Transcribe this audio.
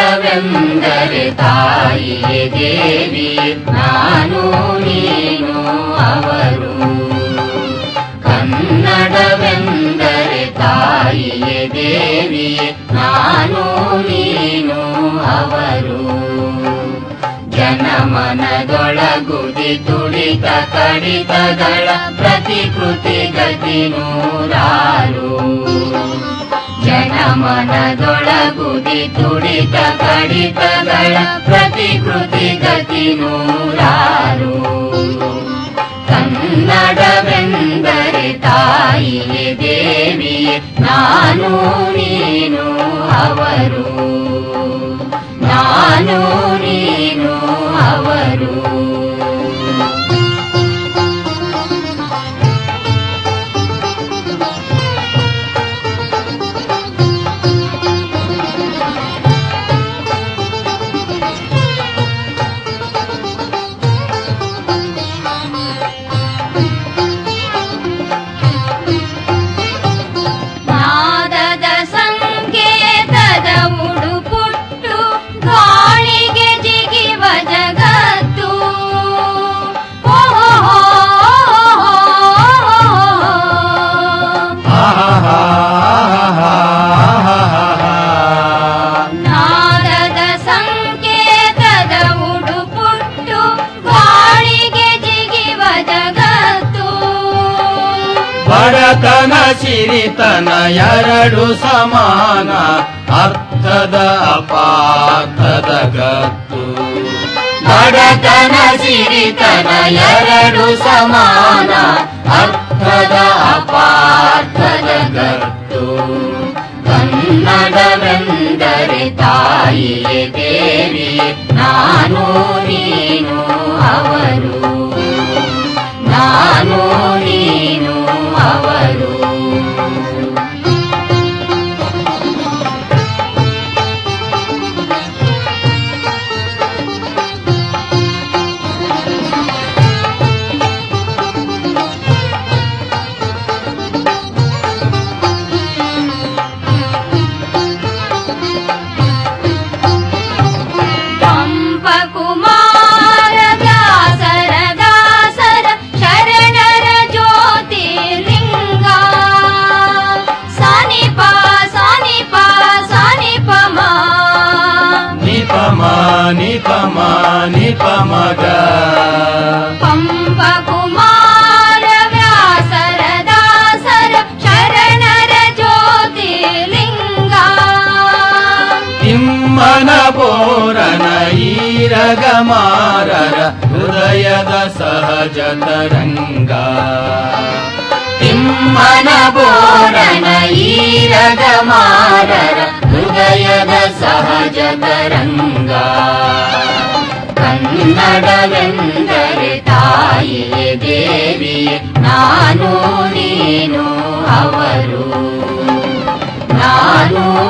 ಕನ್ನಡವೆಂದರೆ ತಾಯಿ ದೇವಿ, ನಾನು, ನೀನು, ಅವರು. ಕನ್ನಡವೆಂದರೆ ತಾಯಿ ದೇವಿ, ನಾನು, ನೀನು, ಅವರು. ಜನಮನದೊಳಗುದಿ ತುಳಿತ ಕಡಿತಗಳ ಪ್ರತಿಕೃತಿ ಗತಿ ನೂರಾರು. ಜನಮನದೊಳಗುದಿ ತುಡಿತ ಕಡಿತಗಳ ಪ್ರತಿಕೃತಿ ಗತಿ ನೂರಾರು. ಕನ್ನಡವೆಂದರೆ ತಾಯಿಯೇ ದೇವಿ ನಾನು ನೀನು ಅವರು. ನಾನು ನೀನು ಅವರು. ಬಡತನ ಸಿರಿತನ ಎರಡು ಸಮಾನ, ಅರ್ಥದ ಅಪಾರ್ಥದ ಗತ್ತು. ಬಡತನ ಸಿರಿತನ ಎರಡು ಸಮಾನ, ಅರ್ಥದ ಅಪಾರ್ಥದ ಗತ್ತು. ಕನ್ನಡವೆಂದರೆ ತಾಯಿಯೇ ದೇವಿ, ನಾನು ನೀನು ಅವರು. ನಾನು ತಿಮ್ಮನ ಪೋರನ ಈರಗ ಮಾರರ ಹೃದಯದ ಸಹಜ ತರಂಗ. ತಿಮ್ಮನ ಬೋರನ ಈರಗ ಮಾರರ ಹೃದಯದ ಸಹಜ ತರಂಗ. ಕನ್ನಡವೆಂದರೆ ತಾಯಿಯೇ ನಾನು ನೀನು ಅವರು. ನೀನು